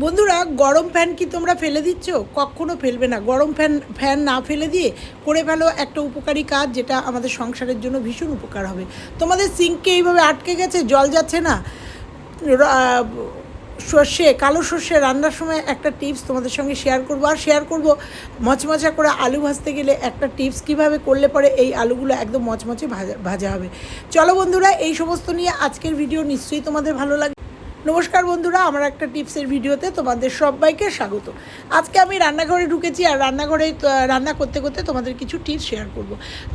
বন্ধুরা, গরম ফ্যান কি তোমরা ফেলে দিচ্ছ? কখনো ফেলবে না। গরম ফ্যান ফ্যান না ফেলে দিয়ে করে ফেলো একটা উপকারী কাজ, যেটা আমাদের সংসারের জন্য ভীষণ উপকার হবে। তোমাদের সিঙ্ককে এইভাবে আটকে গেছে? জল যাচ্ছে না? সর্ষে, কালো সর্ষে রান্নার সময় একটা টিপস তোমাদের সঙ্গে শেয়ার করব। আর শেয়ার করব মচমচা করে আলু ভাজতে গেলে একটা টিপস কীভাবে করলে পরে এই আলুগুলো একদম মচমচে ভাজা ভাজা হবে। চলো বন্ধুরা, এই সমস্ত নিয়ে আজকের ভিডিও নিশ্চয়ই তোমাদের ভালো লাগবে। নমস্কার বন্ধুরা, আমার একটা টিপসের ভিডিওতে তোমাদের সবাইকে স্বাগত। আজকে আমি রান্নাঘরে ঢুকেছি আর রান্নাঘরে রান্না করতে করতে তোমাদের কিছু টিপস শেয়ার করব।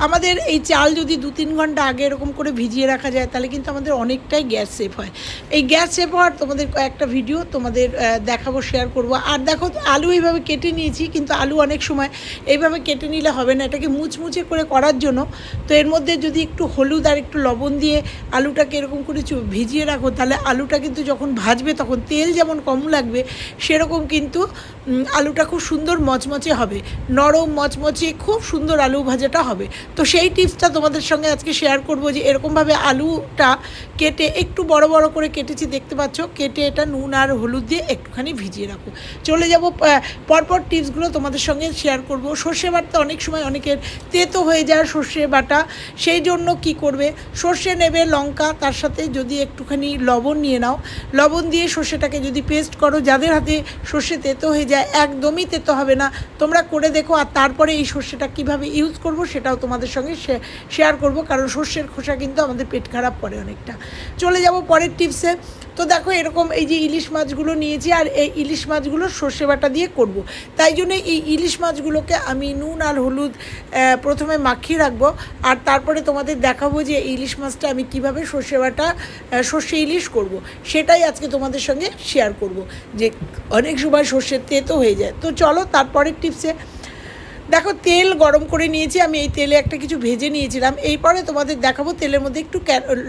আমাদের এই চাল যদি দু তিন ঘণ্টা আগে এরকম করে ভিজিয়ে রাখা যায়, তাহলে কিন্তু আমাদের অনেকটাই গ্যাস সেভ হয়। এই গ্যাস সেভ হওয়ার তোমাদের একটা ভিডিও তোমাদের দেখাবো, শেয়ার করব। আর দেখো, আলু এইভাবে কেটে নিয়েছি, কিন্তু আলু অনেক সময় এইভাবে কেটে নিলে হবে না, এটাকে মুচমুচে করে করার জন্য। তো এর মধ্যে যদি একটু হলুদ আর একটু লবণ দিয়ে আলুটাকে এরকম করে ভিজিয়ে রাখো, তাহলে আলুটা কিন্তু যখন ভাজবে তখন তেল যেমন কম লাগবে, সেরকম কিন্তু আলুটা খুব সুন্দর মচমচে হবে। নরম, মচমচে, খুব সুন্দর আলু ভাজাটা হবে। তো সেই টিপসটা তোমাদের সঙ্গে আজকে শেয়ার করব যে এরকমভাবে আলুটা কেটে একটু বড় বড় করে কেটেছি, দেখতে পাচ্ছ? কেটে এটা নুন আর হলুদ দিয়ে একটুখানি ভিজিয়ে রাখো। চলে যাব পরপর টিপসগুলো তোমাদের সঙ্গে শেয়ার করব। সর্ষে বাটতে অনেক সময় অনেকের তেতো হয়ে যায় সর্ষে বাটা। সেই জন্য কি করবে? সর্ষে নেবে লঙ্কা, তার সাথে যদি একটুখানি লবণ নিয়ে নাও লবণ দিয়ে সর্ষেটাকে যদি পেস্ট করো, যাদের হাতে সর্ষে তেতো হয়ে যায়, একদমই তেতো হবে না তোমরা করে দেখো, আর তারপরে এই সর্ষেটা কীভাবে ইউজ করব সেটাও তোমাদের সঙ্গে শেয়ার করব, কারণ সর্ষের খোসা কিন্তু আমাদের পেট খারাপ করে অনেকটা চলে যাব পরের টিপসে তো দেখো, এরকম এই যে ইলিশ মাছগুলো নিয়েছি, আর এই ইলিশ মাছগুলো সর্ষে বাটা দিয়ে করব। তাই জন্য এই ইলিশ মাছগুলোকে আমি নুন আর হলুদ প্রথমে মাখিয়ে রাখব আর তারপরে তোমাদের দেখাবো যে ইলিশ মাছটা আমি কীভাবে সর্ষে বাটা সর্ষে ইলিশ করব। সেটাই আজকে তোমাদের সঙ্গে শেয়ার করব। যে অনেক সময় সর্ষের তেতো হয়ে যায়। তো চলো তারপরের টিপসে দেখো, তেল গরম করে নিয়েছি। আমি এই তেলে একটা কিছু ভেজে নিয়েছিলাম। এরপরে তোমাদের দেখাবো তেলের মধ্যে একটু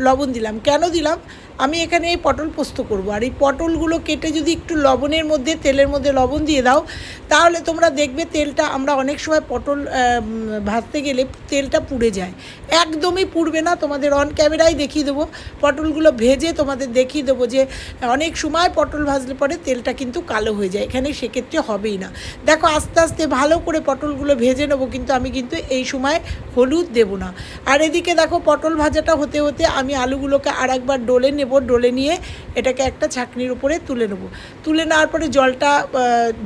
লবণ দিলাম। কেন দিলাম? আমি এখানে এই পটল পোস্ত করব। আর এই পটলগুলো কেটে যদি একটু লবণের মধ্যে, তেলের মধ্যে লবণ দিয়ে দাও, তাহলে তোমরা দেখবে তেলটা, আমরা অনেক সময় পটল ভাজতে গেলে তেলটা পুড়ে যায়। একদমই পুড়বে না, তোমাদের অন ক্যামেরায় দেখিয়ে দেবো। পটলগুলো ভেজে তোমাদের দেখিয়ে দেবো যে, অনেক সময় পটল ভাজলে পরে তেলটা কিন্তু কালো হয়ে যায়। এখানে সেক্ষেত্রে হবেই না। দেখো, আস্তে আস্তে ভালো করে পটলগুলো ভেজে নেব, কিন্তু আমি কিন্তু এই সময় হলুদ দেবো না। আর এদিকে দেখো, পটল ভাজাটা হতে হতে আমি আলুগুলোকে আর একবার ডলে নেব। ডলে নিয়ে এটাকে একটা ছাঁকনির উপরে তুলে নেব। তুলে নেওয়ার পরে জলটা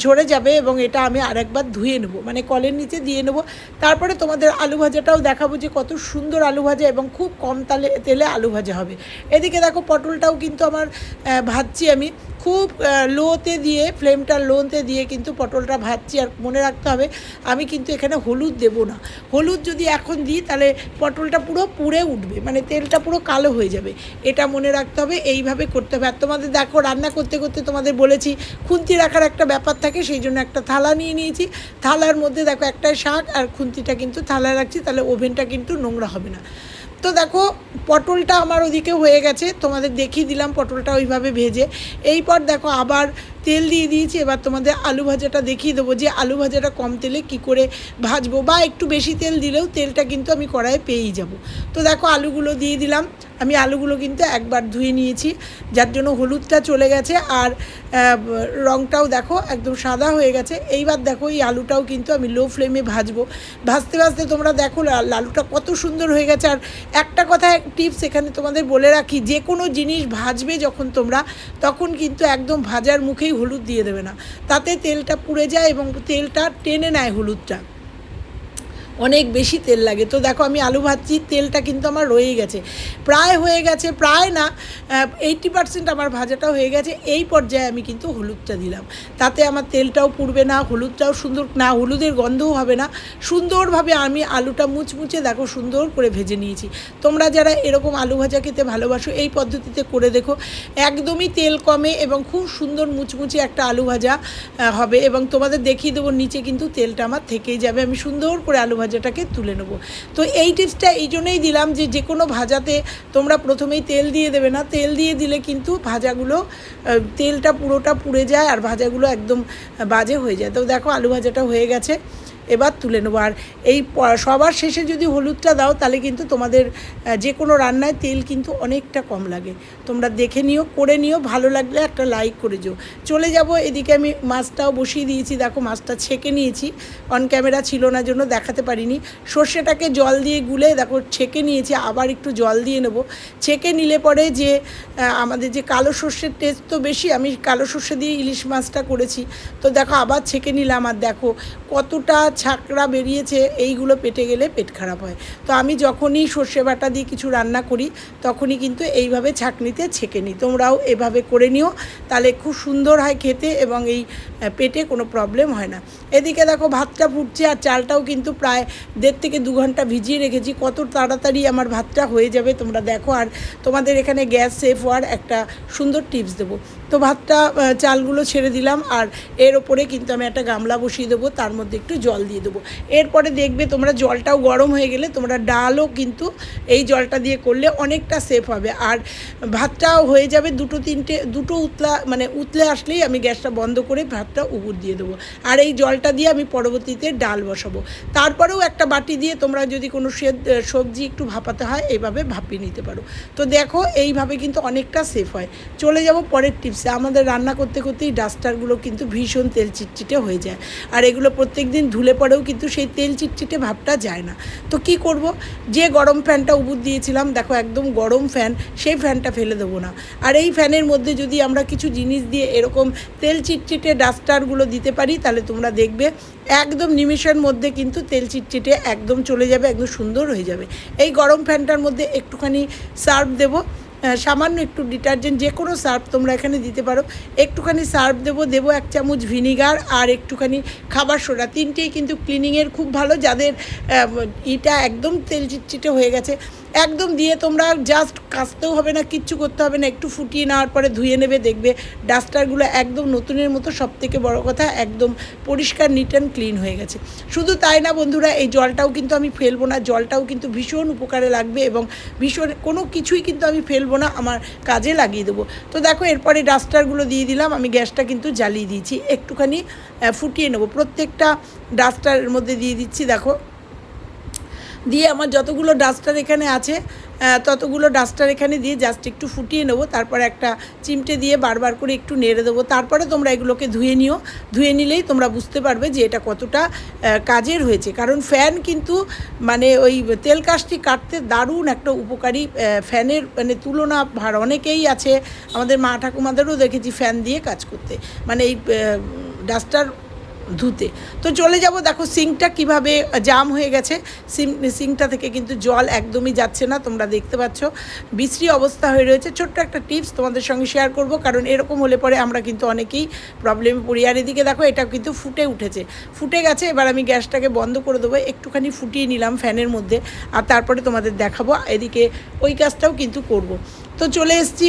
ঝরে যাবে এবং এটা আমি আর একবার ধুয়ে নেব। মানে কলের নিচে দিয়ে নেব। তারপরে তোমাদের আলু ভাজাটাও দেখাবো যে কত সুন্দর আলু ভাজা এবং খুব কম তালে, তেলে আলু ভাজা হবে। এদিকে দেখো পটলটাও কিন্তু আমার ভাজছি আমি। খুব লোতে দিয়ে, ফ্লেমটা লোতে দিয়ে কিন্তু পটলটা ভাজছি আর মনে রাখতে হবে আমি কিন্তু এখানে হলুদ দেব না। হলুদ যদি এখন দিই তাহলে পটলটা পুরো পুড়ে উঠবে মানে তেলটা পুরো কালো হয়ে যাবে। এটা মনে রাখতে হবে, এইভাবে করতে হবে। আর তোমাদের দেখো, রান্না করতে করতে তোমাদের বলেছি, খুন্তি রাখার একটা ব্যাপার থাকে, সেই জন্য একটা থালা নিয়ে নিয়েছি। থালার মধ্যে দেখো একটা শাক আর খুন্তিটা কিন্তু থালায় রাখছি, তাহলে ওভেনটা কিন্তু নোংরা হবে না। তো দেখো, পটলটা আমার ওদিকে হয়ে গেছে। তোমাদের দেখিয়ে দিলাম পটলটা ওইভাবে ভেজে। এই পর দেখো, আবার তেল দিয়ে দিয়েছি, এবার তোমাদের আলু ভাজাটা দেখিয়ে দেবো যে আলু ভাজাটা কম তেলে কি করে ভাজবো বা একটু বেশি তেল দিলেও তেলটা কিন্তু আমি কড়াইয়ে পেয়েই যাব। তো দেখো আলুগুলো দিয়ে দিলাম, আমি আলুগুলো কিন্তু একবার ধুয়ে নিয়েছি, যার জন্য হলুদটা চলে গেছে আর রঙটাও দেখো একদম সাদা হয়ে গেছে, এইবার দেখো এই আলুটাও কিন্তু আমি লো ফ্লেমে ভাজবো। ভাজতে ভাজতে তোমরা দেখো আলুটা কত সুন্দর হয়ে গেছে, আর একটা কথা টিপস এখানে তোমাদের বলে রাখি, যে কোনো জিনিস ভাজবে যখন তোমরা, তখন কিন্তু একদম ভাজার মুখেই হলুদ দিয়ে দেবে না। তাতে তেলটা পুড়ে যায় এবং তেলটা টেনে নেয় হলুদটা। অনেক বেশি তেল লাগে। তো দেখো আমি আলু ভাজছি, তেলটা কিন্তু আমার রয়ে গেছে। প্রায় হয়ে গেছে, প্রায় না এইটি পার্সেন্ট আমার ভাজাটা হয়ে গেছে। এই পর্যায়ে আমি কিন্তু হলুদটা দিলাম। তাতে আমার তেলটাও পুড়বে না, হলুদটাও সুন্দর, না, হলুদের গন্ধও হবে না। সুন্দরভাবে আমি আলুটা মুচমুচে, দেখো, সুন্দর করে ভেজে নিয়েছি। তোমরা যারা এরকম আলু ভাজা খেতে ভালোবাসো, এই পদ্ধতিতে করে দেখো। একদমই তেল কমে এবং খুব সুন্দর মুচমুচে একটা আলু ভাজা হবে এবং তোমাদের দেখিয়ে দেবো, নিচে কিন্তু তেলটা আমার থেকেই যাবে। আমি সুন্দর করে আলু ভাজাটাকে তুলে নেব। তো এই টিপসটা এই জন্যই দিলাম যে যে কোনো ভাজাতে তোমরা প্রথমেই তেল দিয়ে দেবে না। তেল দিয়ে দিলে কিন্তু ভাজাগুলো তেলটা পুরোটা পুড়ে যায় আর ভাজাগুলো একদম বাজে হয়ে যায়। তো দেখো আলু ভাজাটা হয়ে গেছে। এবার তুলে নেব। আর এই সবার শেষে যদি হলুদটা দাও, তাহলে কিন্তু তোমাদের যে কোনো রান্নায় তেল কিন্তু অনেকটা কম লাগে। তোমরা দেখে নিও, করে নিও, ভালো লাগলে একটা লাইক করে যেও চলে যাব, এদিকে আমি মাছটাও বসিয়ে দিয়েছি। দেখো, মাছটা ছেঁকে নিয়েছি। অন ক্যামেরা ছিল না জন্য দেখাতে পারিনি। সর্ষেটাকে জল দিয়ে গুলে, দেখো, ছেঁকে নিয়েছি। আবার একটু জল দিয়ে নেব। ছেঁকে নিলে পরে যে আমাদের যে কালো সর্ষের টেস্ট তো বেশি, আমি কালো সর্ষে দিয়ে ইলিশ মাছটা করেছি। তো দেখো, আবার ছেঁকে নিলাম। আর দেখো, কতটা ছাকড়া বেরিয়েছে, এইগুলো পেটে গেলে পেট খারাপ হয়। তো আমি যখনই সর্ষে বাটা দিয়ে কিছু রান্না করি, তখনই কিন্তু এইভাবে ছাঁকনিতে ছেঁকে নিই। তোমরাও এভাবে করে নিও, তাহলে খুব সুন্দর হয় খেতে এবং এই পেটে কোনো প্রবলেম হয় না। এদিকে দেখো ভাতটা ফুটছে আর চালটাও কিন্তু প্রায় দেড় থেকে দু ঘণ্টা ভিজিয়ে রেখেছি। কত তাড়াতাড়ি আমার ভাতটা হয়ে যাবে তোমরা দেখো। আর তোমাদের এখানে গ্যাস সেফ হওয়ার একটা সুন্দর টিপস দেবো। তো ভাতটা চালগুলো ছেড়ে দিলাম আর এর ওপরে কিন্তু আমি একটা গামলা বসিয়ে দেবো, তার মধ্যে একটু জল দিয়ে দেবো। এরপরে দেখবে তোমরা জলটাও গরম হয়ে গেলে তোমরা ডালও কিন্তু এই জলটা দিয়ে করলে অনেকটা সেফ হবে। আর ভাতটাও হয়ে যাবে দুটো তিনটে, দুটো উতলা মানে উতলে আসলেই আমি গ্যাসটা বন্ধ করে ভাতটা উবুর দিয়ে দেবো। আর এই জলটা দিয়ে আমি পরবর্তীতে ডাল বসাবো। তারপরেও একটা বাটি দিয়ে তোমরা যদি কোনো সবজি একটু ভাপাতে হয় এইভাবে ভাপিয়ে নিতে পারো। তো দেখো, এইভাবে কিন্তু অনেকটা সেফ হয়। চলে যাব পরের টিপসে আমাদের রান্না করতে করতেই ডাস্টারগুলো কিন্তু ভীষণ তেল চিটচিটে হয়ে যায়। আর এগুলো প্রত্যেক দিন ধুলে পরেও কিন্তু সেই তেল চিটচিটে ভাবটা যায় না। তো কি করব? যে গরম ফ্যানটা উবুর দিয়েছিলাম, দেখো একদম গরম ফ্যান, সেই ফ্যানটা ফেলে দেবো না। আর এই ফ্যানের মধ্যে যদি আমরা কিছু জিনিস দিয়ে এরকম তেল চিটচিটে ডাস্টারগুলো দিতে পারি, তাহলে তোমরা দেখবে একদম নিমিষের মধ্যে কিন্তু তেল চিটচিটে একদম চলে যাবে, একদম সুন্দর হয়ে যাবে। এই গরম ফ্যানটার মধ্যে একটুখানি সার্ফ দেবো। সামান্য একটু ডিটারজেন্ট, যে কোনো সার্ফ তোমরা এখানে দিতে পারো। একটুখানি সার্ফ দেবো দেবো এক চামচ ভিনিগার আর একটুখানি খাবার সোডা। তিনটেই কিন্তু ক্লিনিংয়ের খুব ভালো, যাদের ইটা একদম তেল চিটচিটে হয়ে গেছে। একদম দিয়ে তোমরা জাস্ট কাচতেও হবে না, কিচ্ছু করতে হবে না, একটু ফুটিয়ে নেওয়ার পরে ধুয়ে নেবে, দেখবে ডাস্টারগুলো একদম নতুনের মতো সব থেকে বড় কথা, একদম পরিষ্কার নিট অ্যান্ড ক্লিন হয়ে গেছে। শুধু তাই না বন্ধুরা, এই জলটাও কিন্তু আমি ফেলব না, জলটাও কিন্তু ভীষণ উপকারে লাগবে এবং ভীষণ, কোনো কিছুই কিন্তু আমি ফেলব না, আমার কাজে লাগিয়ে দেবো। তো দেখো, এরপরে ডাস্টারগুলো দিয়ে দিলাম, আমি গ্যাসটা কিন্তু জ্বালিয়ে দিয়েছি, একটুখানি ফুটিয়ে নেব। প্রত্যেকটা ডাস্টারের মধ্যে দিয়ে দিচ্ছি, দেখো। দিয়ে আমার যতগুলো ডাস্টার এখানে আছে ততগুলো ডাস্টার এখানে দিয়ে জাস্ট একটু ফুটিয়ে নেব, তারপর একটা চিমটে দিয়ে বারবার করে একটু নেড়ে দেবো। তারপরে তোমরা এগুলোকে ধুয়ে নিও। ধুয়ে নিলেই তোমরা বুঝতে পারবে যে এটা কতটা কাজের হয়েছে। কারণ ফ্যান কিন্তু মানে ওই তেল কাজটি কাটতে দারুণ একটা উপকারী ফ্যানের মানে তুলনা ভার অনেকেই আছে। আমাদের মা ঠাকুমাদেরও দেখেছি ফ্যান দিয়ে কাজ করতে। মানে এই ডাস্টার ধুতে। তো চলে যাব, দেখো সিঙ্কটা কীভাবে জাম হয়ে গেছে। সিঙ্কটা থেকে কিন্তু জল একদমই যাচ্ছে না, তোমরা দেখতে পাচ্ছ। বিশ্রী অবস্থা হয়ে রয়েছে। ছোট্ট একটা টিপস তোমাদের সঙ্গে শেয়ার করব, কারণ এরকম হলে পরে আমরা কিন্তু অনেকেই প্রবলেমে পড়ি। আর এদিকে দেখো, এটা কিন্তু ফুটে উঠেছে। ফুটে গেছে, এবার আমি গ্যাসটাকে বন্ধ করে দেবো। একটুখানি ফুটিয়ে নিলাম ফ্যানের মধ্যে, আর তারপরে তোমাদের দেখাবো। এদিকে ওই কাজটাও কিন্তু করব। তো চলে এসেছি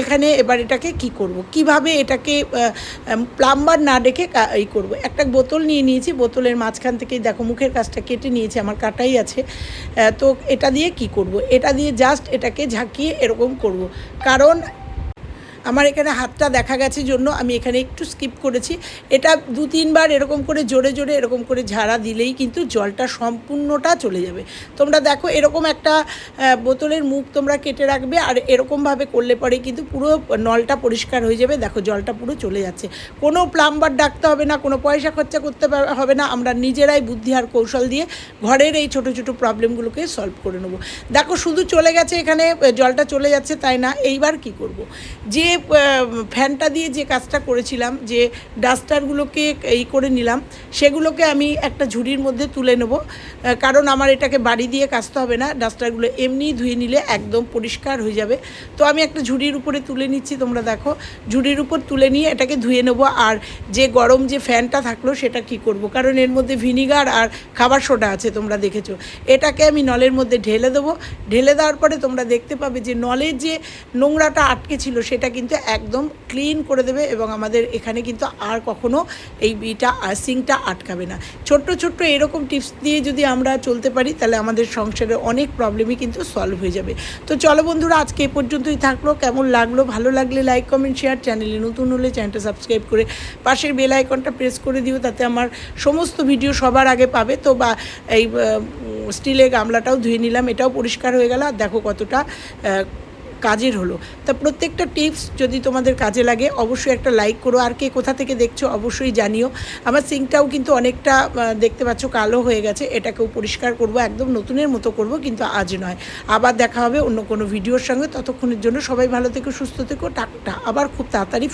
এখানে এবার এটাকে কি করব? কীভাবে এটাকে প্লাম্বার না ডেকে এই করব? একটা বোতল নিয়ে নিয়েছি, বোতলের মাঝখান থেকেই দেখো মুখের কাজটা কেটে নিয়েছি, আমার কাটাই আছে। তো এটা দিয়ে কি করব? এটা দিয়ে জাস্ট এটাকে ঝাঁকিয়ে এরকম করব। কারণ আমার এখানে হাতটা দেখা গেছে জন্য আমি এখানে একটু স্কিপ করেছি। এটা দু তিনবার এরকম করে জোরে জোরে এরকম করে ঝাড়া দিলেই কিন্তু জলটা সম্পূর্ণটা চলে যাবে। তোমরা দেখো এরকম একটা বোতলের মুখ তোমরা কেটে রাখবে আর এরকমভাবে করলে পরে কিন্তু পুরো নলটা পরিষ্কার হয়ে যাবে। দেখো জলটা পুরো চলে যাচ্ছে। কোনো প্লাম্বার ডাকতে হবে না, কোনো পয়সা খরচা করতে হবে না। আমরা নিজেরাই বুদ্ধি আর কৌশল দিয়ে ঘরের এই ছোট ছোট প্রবলেমগুলোকে সলভ করে নেব। দেখো শুধু চলে গেছে এখানে, জলটা চলে যাচ্ছে তাই না। এইবার কি করব? যে ফ্যানটা দিয়ে যে কাজটা করেছিলাম, যে ডাস্টারগুলোকে এই করে নিলাম, সেগুলোকে আমি একটা ঝুড়ির মধ্যে তুলে নেব। কারণ আমার এটাকে বাড়ি দিয়ে কাচতে হবে না, ডাস্টারগুলো এমনি ধুয়ে নিলে একদম পরিষ্কার হয়ে যাবে। তো আমি একটা ঝুড়ির উপরে তুলে নিচ্ছি, তোমরা দেখো। ঝুড়ির উপর তুলে নিয়ে এটাকে ধুয়ে নেব, আর যে গরম যে ফ্যানটা থাকল সেটা কি করব? কারণ এর মধ্যে ভিনিগার আর খাবার সোডা আছে, তোমরা দেখেছ। এটাকে আমি নলের মধ্যে ঢেলে দেবো। ঢেলে দেওয়ার পরে তোমরা দেখতে পাবে যে নলের যে নোংরাটা আটকে ছিল, সেটা কিন্তু কিন্তু একদম ক্লিন করে দেবে এবং আমাদের এখানে কিন্তু আর কখনো এই বিটা সিঙ্কটা আটকাবে না। ছোট্ট ছোট্ট এরকম টিপস দিয়ে যদি আমরা চলতে পারি, তাহলে আমাদের সংসারে অনেক প্রবলেমই কিন্তু সলভ হয়ে যাবে। তো চলো বন্ধুরা, আজকে এ পর্যন্তই থাকল। কেমন লাগল? ভালো লাগলে লাইক কমেন্ট শেয়ার চ্যানেলে নতুন হলে চ্যানেলটা সাবস্ক্রাইব করে পাশের বেল আইকনটা প্রেস করে দিও, তাতে আমার সমস্ত ভিডিও সবার আগে পাবে। তো বা এই স্টিলের গামলাটাও ধুয়ে নিলাম, এটাও পরিষ্কার হয়ে গেল। আর দেখো কতটা কাজের হলো। তা প্রত্যেকটা টিপস যদি তোমাদের কাজে লাগে, অবশ্যই একটা লাইক করো। আর কে কোথা থেকে দেখছ অবশ্যই জানিও। আমার সিঙ্কটাও কিন্তু অনেকটা দেখতে পাচ্ছ কালো হয়ে গেছে। এটাকেও পরিষ্কার করব, একদম নতুনের মতো করব, কিন্তু আজ নয়। আবার দেখা হবে অন্য কোনো ভিডিওর সঙ্গে। ততক্ষণের জন্য সবাই ভালো থেকো, সুস্থ থেকো। টাকটা আবার খুব তাড়াতাড়ি